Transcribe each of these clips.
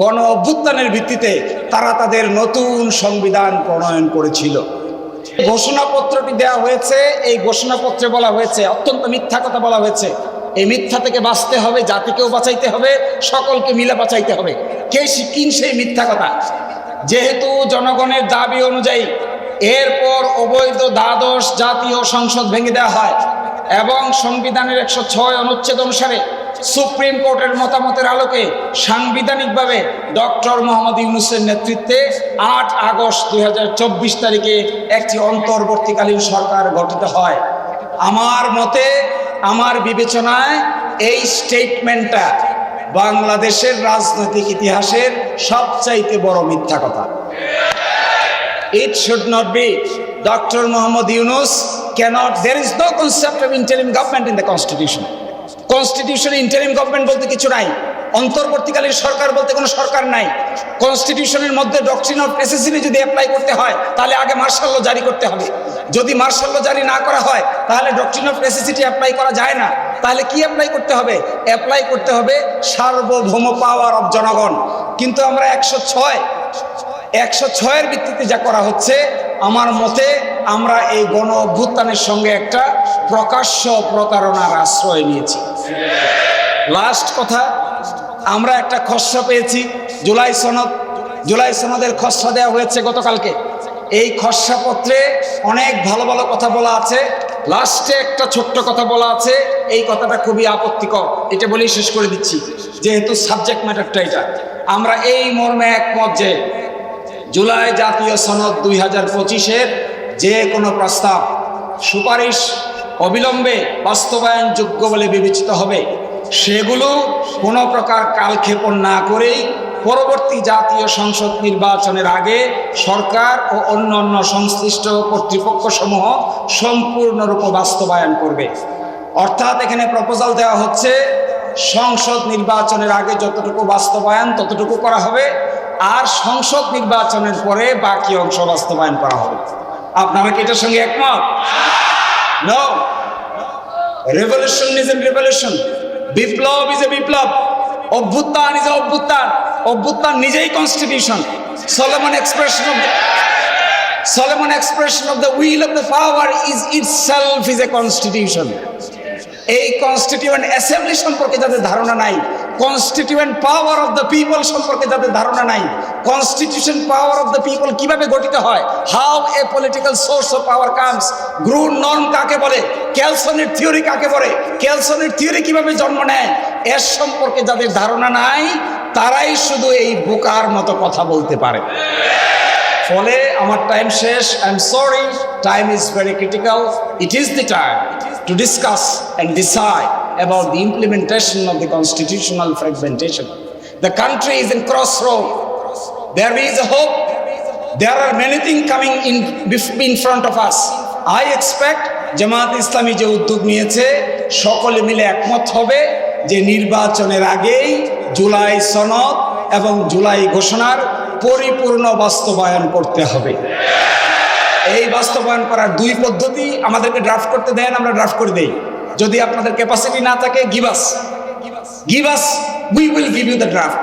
গণ অভ্যুত্থানের ভিত্তিতে তারা তাদের নতুন সংবিধান প্রণয়ন করেছিল। ঘোষণাপত্রটি দেওয়া হয়েছে, এই ঘোষণাপত্রে বলা হয়েছে, অত্যন্ত মিথ্যা কথা বলা হয়েছে, এই মিথ্যা থেকে বাঁচতে হবে, জাতিকেও বাঁচাইতে হবে, সকলকে মিলে বাঁচাইতে হবে। কে শিকিন সেই মিথ্যা কথা? যেহেতু জনগণের দাবি অনুযায়ী এরপর অবৈধ দ্বাদশ জাতীয় সংসদ ভেঙে দেওয়া হয় এবং সংবিধানের একশো ছয় অনুচ্ছেদ অনুসারে সুপ্রিম কোর্টের মতামতের আলোকে সাংবিধানিকভাবে ডক্টর মোহাম্মদ ইউনুসের নেতৃত্বে আট আগস্ট দুই হাজার চব্বিশ তারিখে একটি অন্তর্বর্তীকালীন সরকার গঠিত হয়। আমার মতে আমার বিবেচনায় এই স্টেটমেন্টটা বাংলাদেশের রাজনৈতিক ইতিহাসের সবচাইতে বড় মিথ্যা কথা। It should not be doctor Mohammad Yunus cannot, there is no concept of interim government in the constitution. কনস্টিটিউশনে ইন্টারিম গভর্নমেন্ট বলতে কিছু নাই। অন্তর্বর্তীকালীন সরকার বলতে কোনো সরকার নাই। কনস্টিটিউশনের মধ্যে ডকট্রিন অফ নেসেসিটি যদি অ্যাপ্লাই করতে হয়, তাহলে আগে মার্শাল্য জারি করতে হবে। যদি মার্শাল্য জারি না করা হয়, তাহলে ডকট্রিন অফ নেসেসিটি অ্যাপ্লাই করা যায় না। তাহলে কি অ্যাপ্লাই করতে হবে? অ্যাপ্লাই করতে হবে সার্বভৌম পাওয়ার অফ জনগণ। কিন্তু আমরা একশো ছয়, একশো ছয়ের ভিত্তিতে যা করা হচ্ছে, আমার মতে আমরা এই গণ অভ্যুত্থানের সঙ্গে একটা প্রকাশ্য প্রতারণার আশ্রয় নিয়েছি। লাস্ট কথা, আমরা একটা খসড়া পেয়েছি। জুলাই সনদ, জুলাই সনদের খসড়া দেওয়া হয়েছে গতকালকে। এই খসড়াপত্রে অনেক ভালো ভালো কথা বলা আছে। লাস্টে একটা ছোট্ট কথা বলা আছে। এই কথাটা খুবই আপত্তিকর। এটা বলেই শেষ করে দিচ্ছি। যেহেতু সাবজেক্ট ম্যাটারটা এটা। আমরা এই মর্মে একমত যে জুলাই জাতীয় সনদ দুই হাজার পঁচিশের যে কোনো প্রস্তাব সুপারিশ অবিলম্বে বাস্তবায়নযোগ্য বলে বিবেচিত হবে। সেগুলো কোনো প্রকার কালক্ষেপণ না করেই পরবর্তী জাতীয় সংসদ নির্বাচনের আগে সরকার ও অন্য অন্য সংশ্লিষ্ট কর্তৃপক্ষসমূহ সম্পূর্ণরূপে বাস্তবায়ন করবে। অর্থাৎ এখানে প্রপোজাল দেওয়া হচ্ছে, সংসদ নির্বাচনের আগে যতটুকু বাস্তবায়ন ততটুকু করা হবে, আর সংসদ নির্বাচনের পরে বাকি অংশ বাস্তবায়ন করা হবে। আপনারা কি এটার সঙ্গে একমত? No revolution is a revolution Biplab is a বিপ্লব অভ্যুত্থান ইজ এ অভ্যুত্থান অভ্যুত্থান নিজেই constitution solemn expression of solemn expression of the will of the power is itself is a constitution এই কনস্টিটিউয়েন্ট অ্যাসেম্বলি সম্পর্কে যাদের ধারণা নাই constituent power of the people সম্পর্কে যাদের ধারণা নাই constitution power of the people কীভাবে গঠিত হয় how a political source of power comes grundnorm কাকে বলে ক্যালসনের থিওরি কাকে বলে ক্যালসনের থিওরি কীভাবে জন্ম নেয়, এর সম্পর্কে যাদের ধারণা নাই, তারাই শুধু এই বোকার মতো কথা বলতে পারে। ফলে আমার টাইম শেষ. I am sorry time is very critical it is the time to discuss and decide about the implementation of the constitutional fragmentation the country is in cross road there is a hope there are many thing coming in in front of us I expect Jamaat Islami যে উদ্যোগ নিয়েছে, সকলে মিলে একমত হবে যে নির্বাচনের আগেই জুলাই সনদ এবং জুলাই ঘোষণার পরিপূর্ণ বাস্তবায়ন করতে হবে। এই বাস্তবায়ন করার দুই পদ্ধতি আমাদেরকে ড্রাফট করতে দেন, আমরা ড্রাফট করে দেই। যদি আপনাদের ক্যাপাসিটি না থাকে give us give us we will give you the draft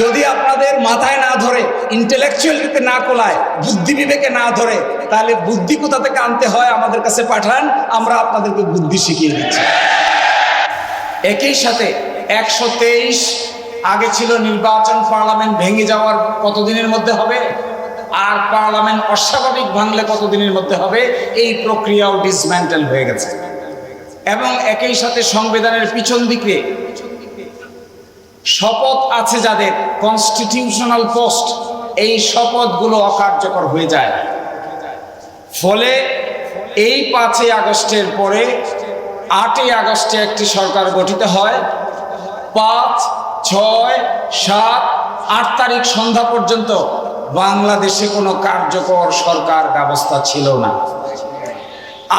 যদি আপনাদের মাথায় না ধরে ইন্টেলেকচুয়ালিতে না কোলায়, বুদ্ধি বিবেকে না ধরে, তাহলে বুদ্ধি কোথা থেকে আনতে হয় আমাদের কাছে পাঠান, আমরা আপনাদেরকে বুদ্ধি শিখিয়ে দিচ্ছি। একই সাথে একশো তেইশ আগে ছিল নির্বাচন পার্লামেন্ট ভেঙে যাওয়ার কতদিনের মধ্যে হবে? আর পার্লামেন্ট অস্বাভাবিক ভাঙলে কতদিনের মধ্যে হবে? এই প্রক্রিয়াও ডিসম্যান্টেল হয়ে গেছে। এবং একই সাথে সংবিধানের পিছন দিকে শপথ আছে যাদের কনস্টিটিউশনাল পোস্ট এই শপথগুলো অকার্যকর হয়ে যায়। ফলে এই পাঁচই আগস্টের পরে আটই আগস্টে একটি সরকার গঠিত হয়। পাঁচ ছয়, সাত, আট তারিখ সন্ধ্যা পর্যন্ত বাংলাদেশে কোনো কার্যকর সরকার ব্যবস্থা ছিল না।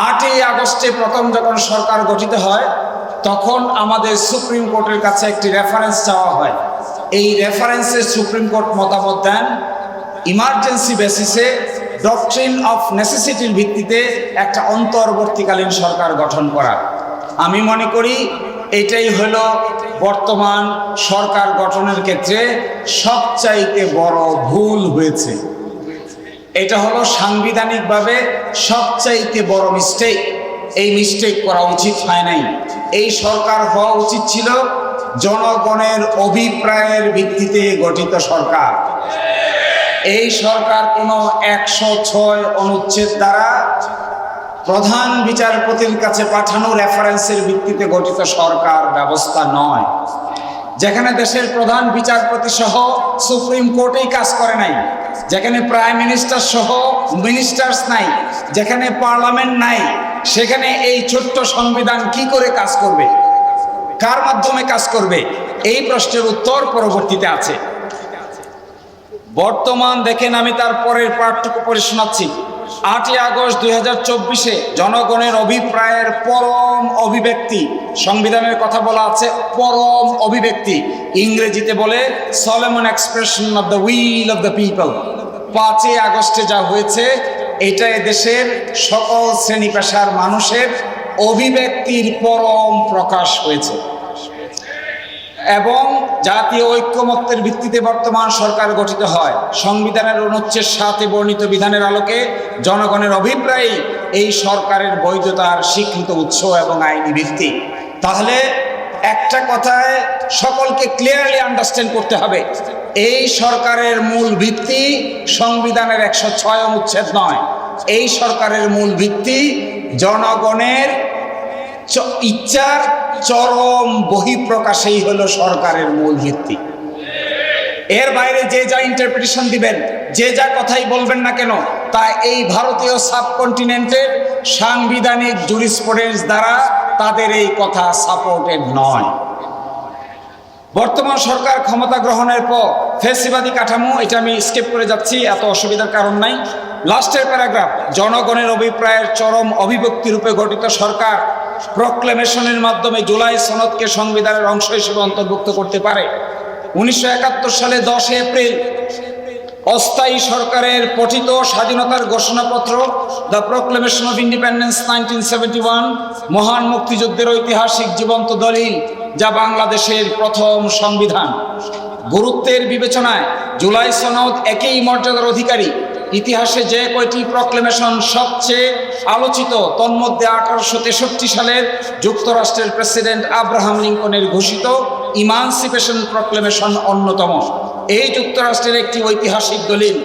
আটই আগস্টে প্রথম যখন সরকার গঠিত হয়, তখন আমাদের সুপ্রিম কোর্টের কাছে একটি রেফারেন্স চাওয়া হয়। এই রেফারেন্সে সুপ্রিম কোর্ট মতামত দেন ইমার্জেন্সি বেসিসে ডকট্রিন অফ নেসেসিটির ভিত্তিতে একটা অন্তর্বর্তীকালীন সরকার গঠন করা। আমি মনে করি এটাই হলো বর্তমান সরকার গঠনের ক্ষেত্রে সবচাইতে বড় ভুল হয়েছে। এটা হলো সাংবিধানিকভাবে সবচাইতে বড় মিস্টেক এই মিস্টেক করা উচিত হয় নাই। এই সরকার হওয়া উচিত ছিল জনগণের অভিপ্রায়ের ভিত্তিতে গঠিত সরকার। এই সরকার কোনো একশো ছয় অনুচ্ছেদ দ্বারা প্রধান বিচারপতির কাছে পাঠানো রেফারেন্সের ভিত্তিতে গঠিত সরকার ব্যবস্থা নয়। যেখানে দেশের প্রধান বিচারপতি সহ সুপ্রিম কোর্টেই কাজ করে নাই, যেখানে প্রাইম মিনিস্টার সহ মিনিস্টার্স নাই, যেখানে পার্লামেন্ট নাই, সেখানে এই ছোট্ট সংবিধান কি করে কাজ করবে? কার মাধ্যমে কাজ করবে? এই প্রশ্নের উত্তর পরবর্তীতে আছে। বর্তমান দেখেন আমি তার পরের পাঠটুকু পড়ে শোনাচ্ছি। আটই আগস্ট দুই হাজার চব্বিশে জনগণের অভিপ্রায়ের পরম অভিব্যক্তি। সংবিধানের কথা বলা আছে, পরম অভিব্যক্তি। ইংরেজিতে বলে solemn expression of the will of the people পাঁচই আগস্টে যা হয়েছে এটা দেশের সকল শ্রেণি পেশার মানুষের অভিব্যক্তির পরম প্রকাশ হয়েছে। এবং জাতীয় ঐক্যমত্যের ভিত্তিতে বর্তমান সরকার গঠিত হয়। সংবিধানের অনুচ্ছেদ সাথে বর্ণিত বিধানের আলোকে জনগণের অভিপ্রায় এই সরকারের বৈধতার স্বীকৃত উৎস এবং আইনি ভিত্তি। তাহলে একটা কথায় সকলকে ক্লিয়ারলি আন্ডারস্ট্যান্ড করতে হবে, এই সরকারের মূল ভিত্তি সংবিধানের একশো ছয় অনুচ্ছেদ নয়। এই সরকারের মূল ভিত্তি জনগণের ইচ্ছার চরম বহিঃপ্রকাশেই হলো সরকারের মূল ভিত্তি। এর বাইরে যে যা ইন্টারপ্রিটেশন দিবেন, যে যা কথাই বলবেন না কেন, তা এই ভারতীয় সাবকন্টিনেন্টের সাংবিধানিক জুরিসপ্রুডেন্স দ্বারা তাদের এই কথা সাপোর্টেড নয়। বর্তমান সরকার ক্ষমতা গ্রহণের পর ফেসিবাদী কাঠামো, এটা আমি স্কেপ করে যাচ্ছি, এত অসুবিধার কারণ নাই। লাস্টের প্যারাগ্রাফ জনগণের অভিপ্রায়ের চরম অভিব্যক্তি রূপে গঠিত সরকার প্রক্লেমেশনের মাধ্যমে জুলাই সনদকে সংবিধানের অংশ হিসেবে অন্তর্ভুক্ত করতে পারে। উনিশশো একাত্তর সালে দশই এপ্রিল অস্থায়ী সরকারের পঠিত স্বাধীনতার ঘোষণাপত্র, the proclamation of independence nineteen seventy one মহান মুক্তিযুদ্ধের ঐতিহাসিক জীবন্ত দলিল, যা বাংলাদেশের প্রথম সংবিধান। গুরুত্বের বিবেচনায় জুলাই সনদ একই মর্যাদার অধিকারী ইতিহাসে যে কয়টি প্রক্লেমেশন সবচেয়ে আলোচিত তন্মধ্যে আঠারোশো তেষট্টি সালের যুক্তরাষ্ট্রের প্রেসিডেন্ট আব্রাহাম লিঙ্কনের ঘোষিত ইমানসিপেশন প্রক্লেমেশন অন্যতম। এই যুক্তরাষ্ট্রের একটি ঐতিহাসিক দলিল,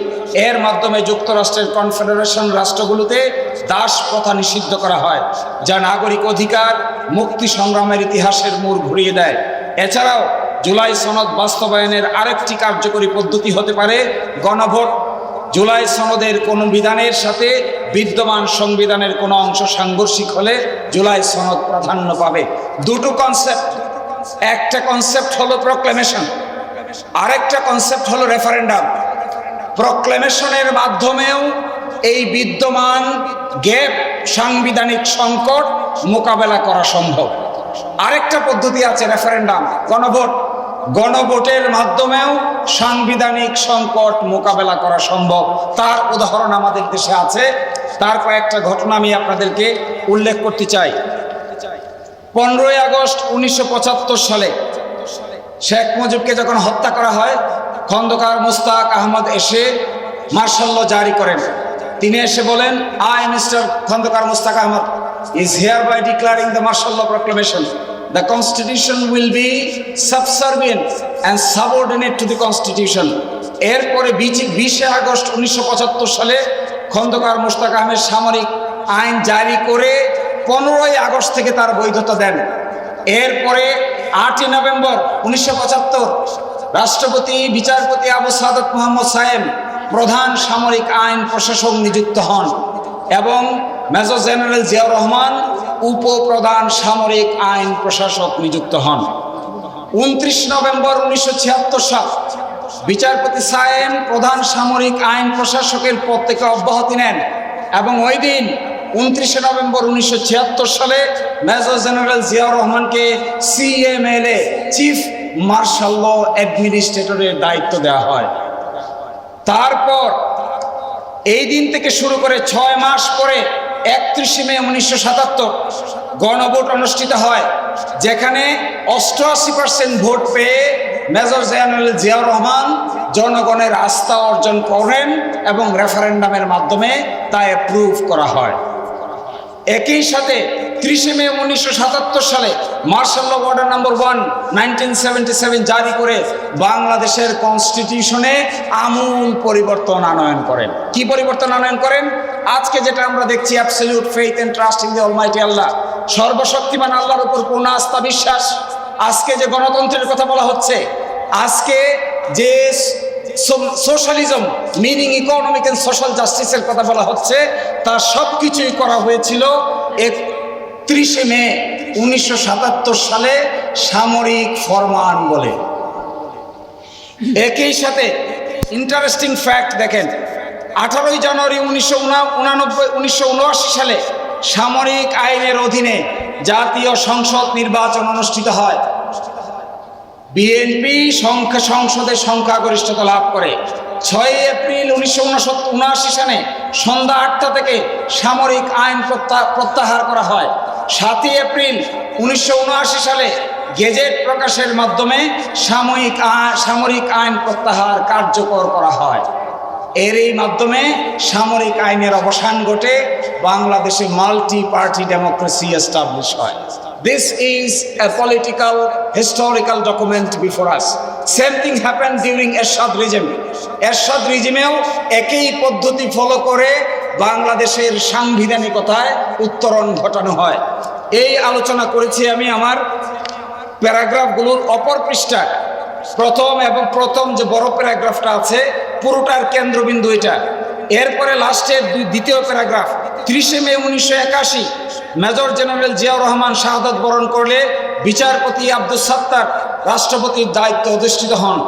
এর মাধ্যমে যুক্তরাষ্ট্রের কনফেডারেশন রাষ্ট্রগুলোতে দাস প্রথা নিষিদ্ধ করা হয়, যা নাগরিক অধিকার, মুক্তি সংগ্রামের ইতিহাসের মোড় ঘুরিয়ে দেয়। এছাড়াও জুলাই সনদ বাস্তবায়নের আরেকটি কার্যকরী পদ্ধতি হতে পারে গণভোট জুলাই সনদের কোনো বিধানের সাথে বিদ্যমান সংবিধানের কোনো অংশ সাংঘর্ষিক হলে জুলাই সনদ প্রাধান্য পাবে। দুটো কনসেপ্ট একটা কনসেপ্ট হলো প্রক্লেমেশন আরেকটা কনসেপ্ট হলো রেফারেন্ডাম প্রক্লেমেশনের মাধ্যমেও এই বিদ্যমান গ্যাপ সাংবিধানিক সংকট মোকাবেলা করা সম্ভব। আরেকটা পদ্ধতি আছে রেফারেন্ডাম গণভোট। গণভোটের মাধ্যমেও সাংবিধানিক সংকট মোকাবেলা করা সম্ভব। তার উদাহরণ আমাদের দেশে আছে। তার কয়েকটা ঘটনা আমি আপনাদেরকে উল্লেখ করতে চাই। পনেরোই আগস্ট উনিশশো পঁচাত্তর সালে শেখ মুজিবকে যখন হত্যা করা হয়, খন্দকার মুস্তাক আহমদ এসে মার্শাল্য জারি করেন। তিনি এসে বলেন I mister Khondaker Mostaq Ahmad is hereby declaring the martial proclamation the constitution will be subservient and subordinate to the constitution এরপরে বিশে আগস্ট উনিশশো সালে খন্দকার মুস্তাক আহমেদ সামরিক আইন জারি করে পনেরোই আগস্ট থেকে তার বৈধতা দেন। এরপরে আটই নভেম্বর উনিশশো পঁচাত্তর রাষ্ট্রপতি, বিচারপতি আবু সাদত মোহাম্মদ সাহেব প্রধান সামরিক আইন প্রশাসক নিযুক্ত হন এবং মেজর জেনারেল জিয়াউর রহমান উপপ্রধান সামরিক আইন প্রশাসক নিযুক্ত হন। উনত্রিশ নভেম্বর উনিশশো ছিয়াত্তর সাল বিচারপতি সায়েম প্রধান সামরিক আইন প্রশাসকের পদ থেকে অব্যাহতি নেন এবং ওই দিন উনত্রিশে নভেম্বর উনিশশো ছিয়াত্তর সালে মেজর জেনারেল জিয়াউর রহমানকে সিএমএলএ চিফ মার্শাল ল অ্যাডমিনিস্ট্রেটরের দায়িত্ব দেওয়া হয়। তারপর এই দিন থেকে শুরু করে ছয় মাস পরে একত্রিশে মে উনিশশো সাতাত্তর গণভোট অনুষ্ঠিত হয়, যেখানে অষ্টআশি পার্সেন্ট ভোট পেয়ে মেজর জেনারেল জিয়াউর রহমান জনগণের আস্থা অর্জন করেন এবং রেফারেন্ডামের মাধ্যমে তা অ্যাপ্রুভ করা হয়। একই সাথে ত্রিশে মে উনিশশো সাতাত্তর সালে martial order number one nineteen জারি করে বাংলাদেশের কনস্টিটিউশনে আমূল পরিবর্তন আনয়ন করেন। কি পরিবর্তন আনয়ন করেন? আজকে যেটা আমরা দেখছি absolute faith and trust in the almighty Allah সর্বশক্তিমান আল্লাহর উপর পূর্ণ আস্থা, বিশ্বাস। আজকে যে গণতন্ত্রের কথা বলা হচ্ছে, আজকে যে socialism meaning economic and social জাস্টিসের কথা বলা হচ্ছে তা সব কিছুই করা হয়েছিল একত্রিশে মে উনিশশো সাতাত্তর সালে সামরিক ফরমান বলে। একই সাথে ইন্টারেস্টিং ফ্যাক্ট দেখেন আঠারোই জানুয়ারি উনিশশো উনানব্বই, উনিশশো উনআশি সালে সামরিক আইনের অধীনে জাতীয় সংসদ নির্বাচন অনুষ্ঠিত হয়। বিএনপি সংখ্যা সংসদে সংখ্যাগরিষ্ঠতা লাভ করে। ছয় এপ্রিল উনিশশো উনআশি সালে সন্ধ্যা আটটা থেকে সামরিক আইন প্রত্যা- প্রত্যাহার করা হয়। সাতই এপ্রিল উনিশশো উনআশি সালে গেজেট প্রকাশের মাধ্যমে সাময়িক সামরিক আইন প্রত্যাহার কার্যকর করা হয়। এর এই মাধ্যমে সামরিক আইনের অবসান ঘটে, বাংলাদেশে মাল্টি পার্টি ডেমোক্রেসি এস্টাবলিশ হয়। This is a political historical document before us same thing happen during Ershad regime Ershad রিজিমেও একই পদ্ধতি ফলো করে বাংলাদেশের সাংবিধানিকতায় উত্তরণ ঘটানো হয়। এই আলোচনা করেছি আমি আমার প্যারাগ্রাফগুলোর অপর পৃষ্ঠা প্রথম এবং প্রথম যে বড় প্যারাগ্রাফটা আছে, পুরোটার কেন্দ্রবিন্দু এটা। এরপরে লাস্টের দুই দ্বিতীয় প্যারাগ্রাফ, ত্রিশে মে উনিশশো একাশি, মেজর জেনারেল জিয়াউর রহমান শাহাদত বরণ করলে বিচারপতি আব্দুল সাত্তার রাষ্ট্রপতির দায়িত্ব অধিষ্ঠিত হন।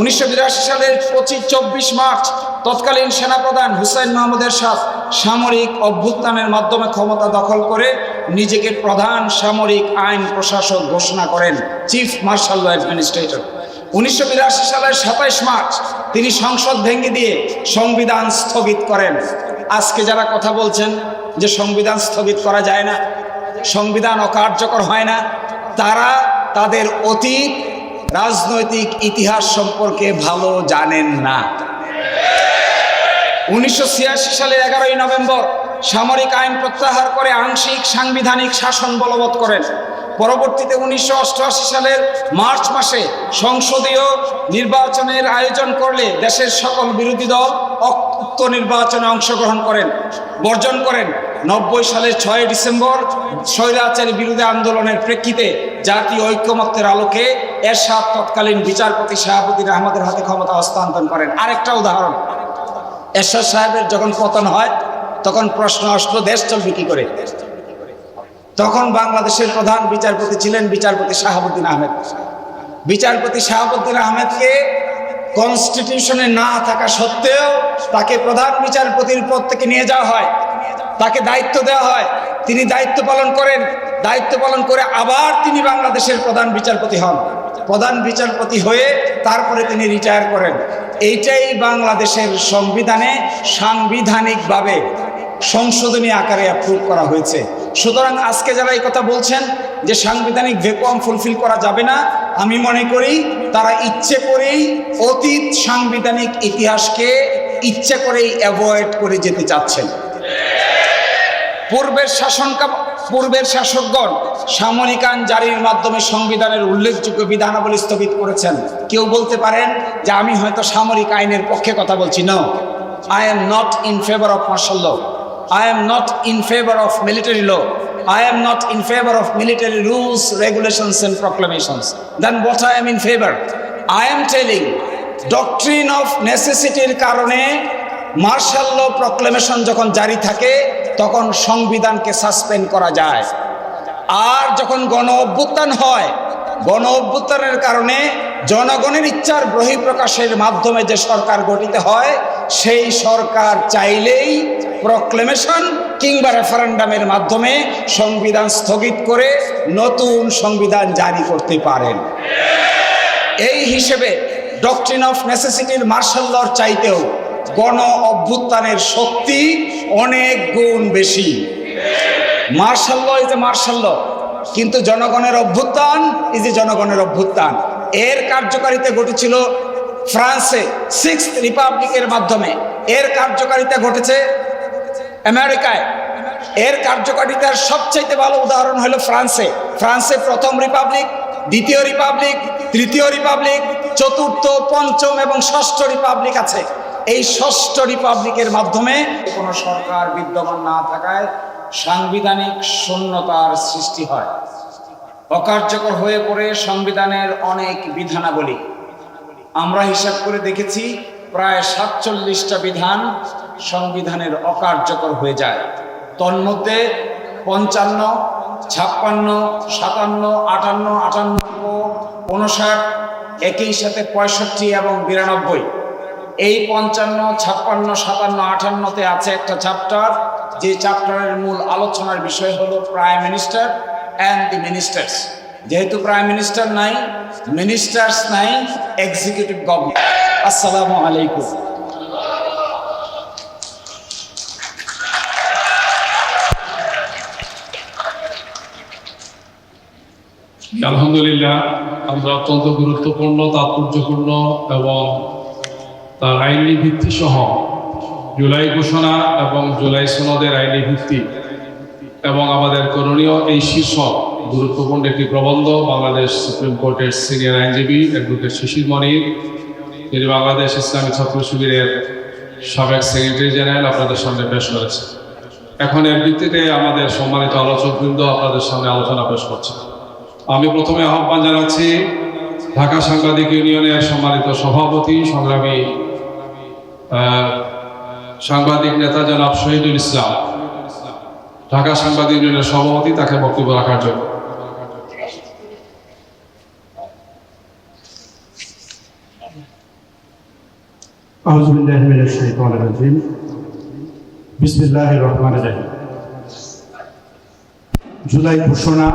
উনিশশো বিরাশি সালের পঁচিশ চব্বিশ মার্চ, তৎকালীন সেনাপ্রধান হুসাইন মাহমুদের সাথ সামরিক অভ্যুত্থানের মাধ্যমে ক্ষমতা দখল করে নিজেকে প্রধান সামরিক আইন প্রশাসক ঘোষণা করেন, চিফ মার্শাল অ্যাডমিনিস্ট্রেটর। উনিশশো বিরাশি সালের সাতাইশ মার্চ তিনি সংসদ ভেঙে দিয়ে সংবিধান স্থগিত করেন। আজকে যারা কথা বলছেন যে সংবিধান স্থগিত করা যায় না, সংবিধান অকার্যকর হয় না, তারা তাদের অতীত, রাজনৈতিক ইতিহাস সম্পর্কে ভালো জানেন না। উনিশশো ছিয়াশি সালের এগারোই নভেম্বর সামরিক আইন প্রত্যাহার করে আংশিক সাংবিধানিক শাসন বলবৎ করেন। পরবর্তীতে উনিশশো অষ্টআশি সালের মার্চ মাসে সংসদীয় নির্বাচনের আয়োজন করলে দেশের সকল বিরোধী দল উক্ত নির্বাচনে অংশগ্রহণ করেন, বর্জন করেন। নব্বই সালের ছয় ডিসেম্বর স্বৈরাচারী বিরোধী আন্দোলনের প্রেক্ষিতে জাতীয় ঐক্যমত্যের আলোকে এরশাদ তৎকালীন বিচারপতি শাহাবুদ্দিন আহমদের হাতে ক্ষমতা হস্তান্তর করেন। আরেকটা উদাহরণ, এরশাদ সাহেবের যখন পতন হয়, তখন প্রশ্ন আসলো, দেশ চলবে কি করে? তখন বাংলাদেশের প্রধান বিচারপতি ছিলেন বিচারপতি শাহাবুদ্দিন আহমেদ। বিচারপতি শাহাবুদ্দিন আহমেদকে কনস্টিটিউশনে না থাকা সত্ত্বেও তাকে প্রধান বিচারপতির পদ থেকে নিয়ে যাওয়া হয়। তাকে দায়িত্ব দেওয়া হয়। তিনি দায়িত্ব পালন করেন। দায়িত্ব পালন করে আবার তিনি বাংলাদেশের প্রধান বিচারপতি হন। প্রধান বিচারপতি হয়ে তারপরে তিনি রিটায়ার করেন। এইটাই বাংলাদেশের সংবিধানে সাংবিধানিকভাবে সংশোধনী আকারে অ্যাপ্রুভ করা হয়েছে। সুতরাং আজকে যারা এই কথা বলছেন যে সাংবিধানিক ভ্যাকুয়াম ফুলফিল করা যাবে না, আমি মনে করি তারা ইচ্ছে করেই অতীত সাংবিধানিক ইতিহাসকে ইচ্ছে করেই অ্যাভয়েড করে যেতে চাচ্ছেন। পূর্বের শাসন পূর্বের শাসকগণ সামরিক আইন জারির মাধ্যমে সংবিধানের উল্লেখযোগ্য বিধানাবলী স্থগিত করেছেন। কেউ বলতে পারেন যে আমি হয়তো সামরিক আইনের পক্ষে কথা বলছি। No I am not in favour of martial I am not in favour of military law I am not in favour of military rules regulations and proclamations then what I am in favour I am telling doctrine of নেসেসিটির কারণে martial law proclamation যখন জারি থাকে, তখন সংবিধানকে suspend করা যায়। আর যখন গণ অভ্যুত্থান হয়, গণ অভ্যুত্থানের কারণে জনগণের ইচ্ছার বহিঃপ্রকাশের মাধ্যমে যে সরকার গঠিত হয়, সেই সরকার চাইলেই প্রক্লেমেশন কিংবা রেফারেন্ডামের মাধ্যমে সংবিধান স্থগিত করে নতুন সংবিধান জারি করতে পারেন। এই হিসেবে ডকট্রিন অফ নেসেসিটির মার্শাল লর চাইতেও গণ অভ্যুত্থানের শক্তি অনেক গুণ বেশি। Martial law is a martial law কিন্তু জনগণের অভ্যুত্থান ইজ এ জনগণের অভ্যুত্থান। এর কার্যকারিতা ঘটেছিল ফ্রান্সে সিক্স রিপাবলিকের মাধ্যমে। এর কার্যকারিতা ঘটেছে আমেরিকায়। এর কার্যকারিতার সবচাইতে ভালো উদাহরণ হলো ফ্রান্সে। ফ্রান্সে প্রথম রিপাবলিক, দ্বিতীয় রিপাবলিক, তৃতীয় রিপাবলিক, চতুর্থ, পঞ্চম এবং ষষ্ঠ রিপাবলিক আছে। এই ষষ্ঠ রিপাবলিকের মাধ্যমে কোনো সরকার বিদ্যমান না থাকায় সাংবিধানিক শূন্যতার সৃষ্টি হয়। অকার্যকর হয়ে পড়ে সংবিধানের অনেক বিধানাবলী। আমরা হিসাব করে দেখেছি, প্রায় সাতচল্লিশটা বিধান সংবিধানের অকার্যকর হয়ে যায়। তন্মধ্যে পঞ্চান্ন, ছাপ্পান্ন, সাতান্ন, আটান্ন আটান্ন উনষাট একই সাথে পঁয়ষট্টি এবং বিরানব্বই। এই পঞ্চান্ন, ছাপ্পান্ন, সাতান্ন, আটান্নতে আছে একটা চ্যাপ্টার যে চ্যাপ্টারের মূল আলোচনার বিষয় হলো prime minister and the ministers যেহেতু প্রাইম মিনিস্টার নাই মিনিস্টার্স নাই এক্সিকিউটিভ গভর্নমেন্ট আসসালামু আলাইকুম। আলহামদুলিল্লাহ আমরা অত্যন্ত গুরুত্বপূর্ণ, তাৎপর্যপূর্ণ এবং তার আইনি ভিত্তি সহ জুলাই ঘোষণা এবং জুলাই সনদের আইনি ভিত্তি এবং আমাদের করণীয় এই শীর্ষক গুরুত্বপূর্ণ একটি প্রবন্ধ বাংলাদেশ সুপ্রিম কোর্টের সিনিয়র আইনজীবী অ্যাডভোকেট শিশির মনির। তিনি বাংলাদেশ ইসলামী ছাত্র শিবিরের সাবেক সেক্রেটারি জেনারেল আপনাদের সামনে পেশ করেছে এখন এর ভিত্তিতে আমাদের সম্মানিত আলোচকবৃন্দ আপনাদের সামনে আলোচনা পেশ করছে আমি প্রথমে আহ্বান জানাচ্ছি ঢাকা সাংবাদিক ইউনিয়নের সম্মানিত সভাপতি সংগ্রামী আহ, সাংবাদিক নেতা জনাব শহীদুল ইসলাম ঢাকা সাংবাদিক ইউনিয়নের সভাপতি তাকে বক্তব্য রাখার জন্য أعوذ بالله من الشيطان الرجيم بسم الله الرحمن الرحيم জুলাই ঘোষণা